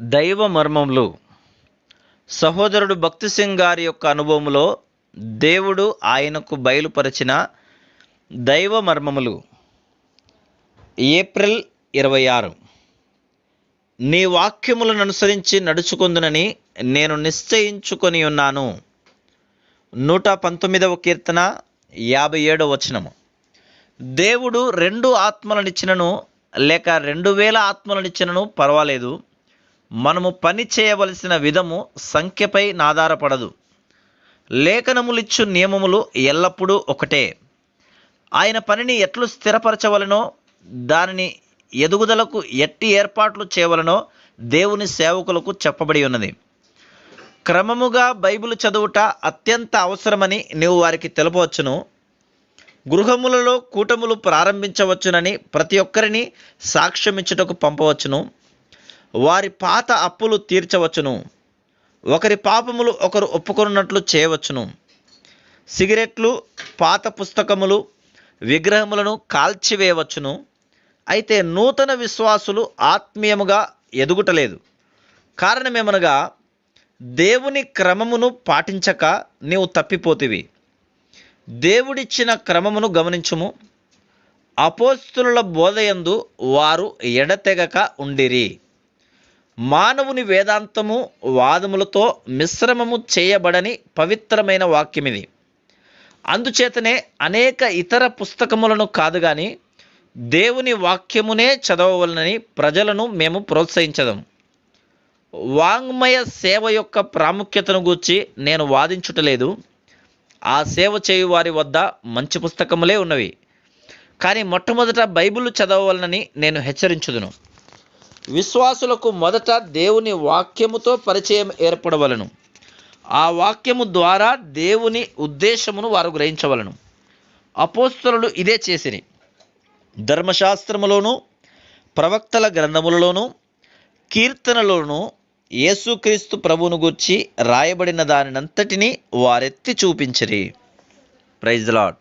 దైవ మర్మములు సహోదరుడు భక్తి సింగ్ గారి యొక్క అనుభవంలో దేవుడు ఆయనకు బయలుపరిచిన దైవ మర్మములు. ఏప్రిల్ ఇరవై ఆరు. నీ వాక్యములను అనుసరించి నడుచుకుందునని నేను నిశ్చయించుకొని ఉన్నాను. నూట పంతొమ్మిదవ కీర్తన యాభై ఏడవ వచనము. దేవుడు రెండు ఆత్మలనిచ్చినను లేక రెండు వేల ఆత్మలనిచ్చినను పర్వాలేదు. మనము పని చేయవలసిన విధము సంఖ్యపై నాధారపడదు. లేఖనములిచ్చు నియమములు ఎల్లప్పుడూ ఒకటే. ఆయన పనిని ఎట్లు స్థిరపరచవలనో దానిని ఎదుగుదలకు ఎట్టి ఏర్పాట్లు చేయవలనో దేవుని సేవకులకు చెప్పబడి ఉన్నది. క్రమముగా బైబిల్ చదువుట అత్యంత అవసరమని నీవు వారికి తెలపవచ్చును. గృహములలో కూటములు ప్రారంభించవచ్చునని ప్రతి ఒక్కరిని సాక్ష్యమిచ్చుటకు పంపవచ్చును. వారి పాత అప్పులు తీర్చవచ్చును. ఒకరి పాపములు ఒకరు ఒప్పుకొనున్నట్లు చేయవచ్చును. సిగరెట్లు పాత పుస్తకములు విగ్రహములను కాల్చివేయవచ్చును. అయితే నూతన విశ్వాసులు ఆత్మీయముగా ఎదుగుటలేదు. కారణమేమనగా దేవుని క్రమమును పాటించక నీవు తప్పిపోతివి. దేవుడిచ్చిన క్రమమును గమనించుము. అపోస్తుల బోధయందు వారు ఎడతెగక ఉండిరి. మానవుని వేదాంతము వాదములతో మిశ్రమము చేయబడని పవిత్రమైన వాక్యమిది. అందుచేతనే అనేక ఇతర పుస్తకములను కాదు కానీ దేవుని వాక్యమునే చదవవలనని ప్రజలను మేము ప్రోత్సహించదాం. వాంగ్మయ సేవ యొక్క ప్రాముఖ్యతను గూర్చి నేను వాదించుటలేదు. ఆ సేవ చేయు వారి వద్ద మంచి పుస్తకములే ఉన్నవి. కానీ మొట్టమొదట బైబిల్ చదవవలనని నేను హెచ్చరించుదును. విశ్వాసులకు మొదట దేవుని వాక్యముతో పరిచయం ఏర్పడవలను. ఆ వాక్యము ద్వారా దేవుని ఉద్దేశమును వారు గ్రహించవలను. అపోస్తులు ఇదే చేసిరి. ధర్మశాస్త్రములోను ప్రవక్తల గ్రంథములలోను కీర్తనలోను యేసుక్రీస్తు ప్రభువును గూర్చి రాయబడిన దానినంతటినీ వారెత్తి చూపించిరి. Praise lord